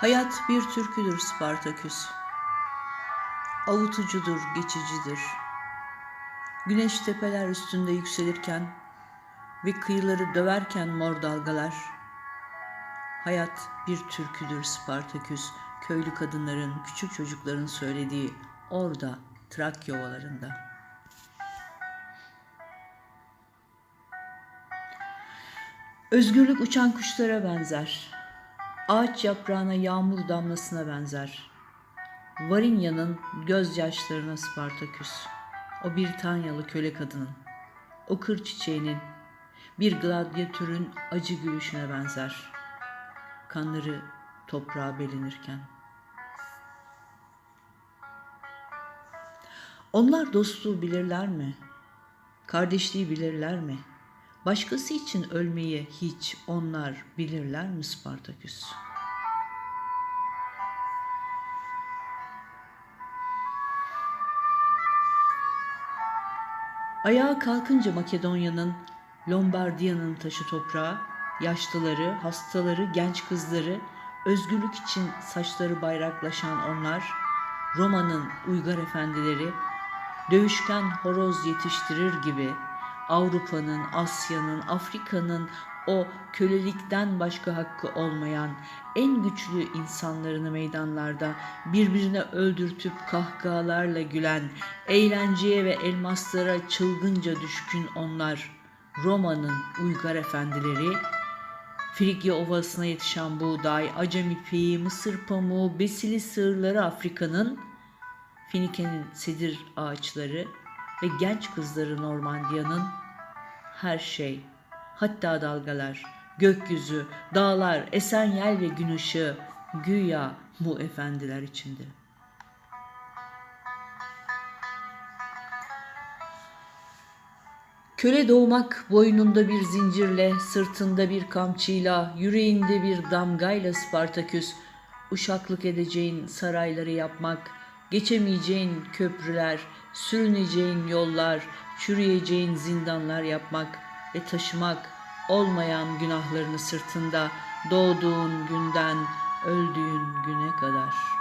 Hayat bir türküdür Spartaküs. Avutucudur, geçicidir. Güneş tepeler üstünde yükselirken ve kıyıları döverken mor dalgalar. Hayat bir türküdür Spartaküs. Köylü kadınların, küçük çocukların söylediği orada, Trakya ovalarında. Özgürlük uçan kuşlara benzer. Ağaç yaprağına yağmur damlasına benzer. Varinya'nın gözyaşlarına Spartaküs. O Britanyalı köle kadının. O kır çiçeğinin, bir gladyatörün acı gülüşüne benzer. Kanları toprağa belinirken. Onlar dostluğu bilirler mi? Kardeşliği bilirler mi? Başkası için ölmeyi hiç onlar bilirler mi Spartaküs? Ayağa kalkınca Makedonya'nın, Lombardiya'nın taşı toprağı, yaşlıları, hastaları, genç kızları, özgürlük için saçları bayraklaşan onlar, Roma'nın uygar efendileri, dövüşken horoz yetiştirir gibi Avrupa'nın, Asya'nın, Afrika'nın o kölelikten başka hakkı olmayan en güçlü insanlarını meydanlarda birbirine öldürtüp kahkahalarla gülen, eğlenceye ve elmaslara çılgınca düşkün onlar, Roma'nın uygar efendileri, Frigya Ovası'na yetişen buğday, acem ipeği, mısır pamuğu, besili sığırları Afrika'nın, Finike'nin sedir ağaçları ve genç kızları Normandiya'nın her şey, hatta dalgalar, gökyüzü, dağlar, esen yel ve gün ışığı güya bu efendiler içinde. Köle doğmak boynunda bir zincirle, sırtında bir kamçıyla, yüreğinde bir damgayla Spartaküs, uşaklık edeceğin sarayları yapmak, geçemeyeceğin köprüler, sürüneceğin yollar, çürüyeceğin zindanlar yapmak ve taşımak olmayan günahlarını sırtında doğduğun günden öldüğün güne kadar.''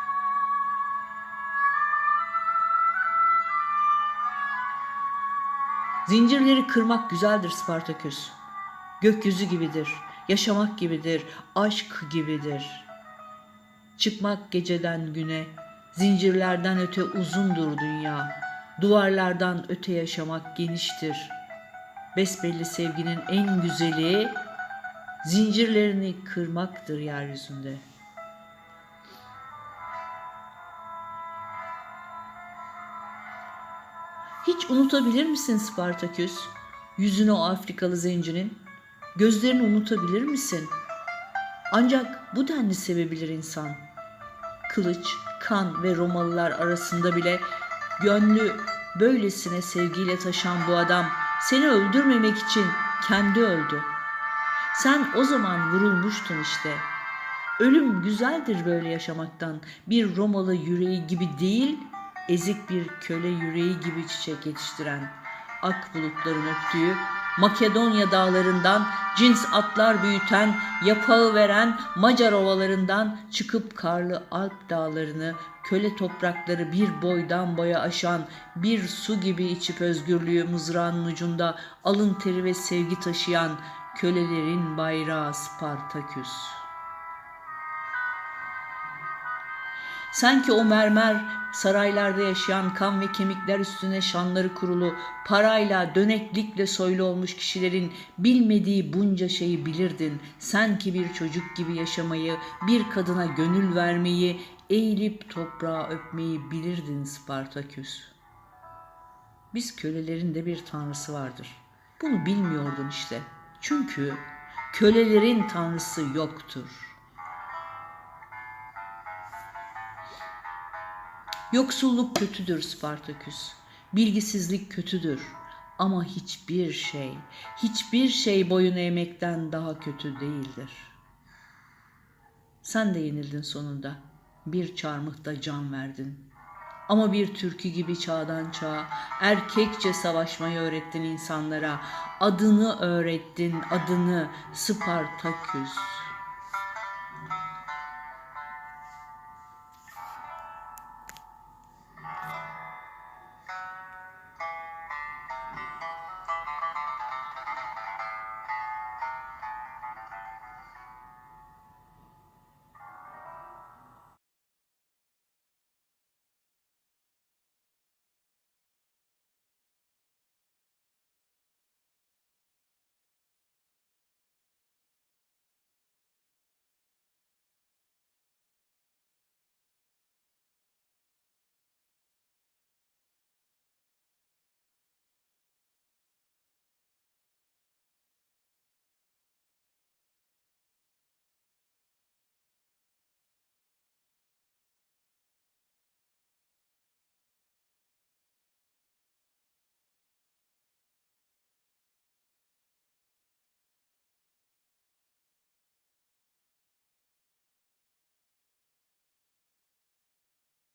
Zincirleri kırmak güzeldir Spartaküs. Gökyüzü gibidir, yaşamak gibidir, aşk gibidir. Çıkmak geceden güne, zincirlerden öte uzundur dünya. Duvarlardan öte yaşamak geniştir. Besbelli sevginin en güzeli zincirlerini kırmaktır yeryüzünde.'' Hiç unutabilir misin Spartaküs? Yüzünü o Afrikalı zencinin. Gözlerini unutabilir misin? Ancak bu denli sevebilir insan. Kılıç, kan ve Romalılar arasında bile gönlü böylesine sevgiyle taşan bu adam seni öldürmemek için kendi öldü. Sen o zaman vurulmuştun işte. Ölüm güzeldir böyle yaşamaktan. Bir Romalı yüreği gibi değil, ezik bir köle yüreği gibi çiçek yetiştiren, ak bulutların öptüğü, Makedonya dağlarından cins atlar büyüten, yapağı veren Macar ovalarından çıkıp karlı Alp dağlarını, köle toprakları bir boydan boya aşan, bir su gibi içip özgürlüğü mızrağının ucunda alın teri ve sevgi taşıyan kölelerin bayrağı Spartaküs.'' Sanki o mermer saraylarda yaşayan kan ve kemikler üstüne şanları kurulu, parayla, döneklikle soylu olmuş kişilerin bilmediği bunca şeyi bilirdin. Sen ki bir çocuk gibi yaşamayı, bir kadına gönül vermeyi, eğilip toprağa öpmeyi bilirdin Spartaküs. Biz kölelerin de bir tanrısı vardır. Bunu bilmiyordun işte. Çünkü kölelerin tanrısı yoktur.'' Yoksulluk kötüdür Spartaküs. Bilgisizlik kötüdür. Ama hiçbir şey, hiçbir şey boyun eğmekten daha kötü değildir. Sen de yenildin sonunda. Bir çarmıhta can verdin. Ama bir türkü gibi çağdan çağa erkekçe savaşmayı öğrettin insanlara. Adını öğrettin, adını Spartaküs.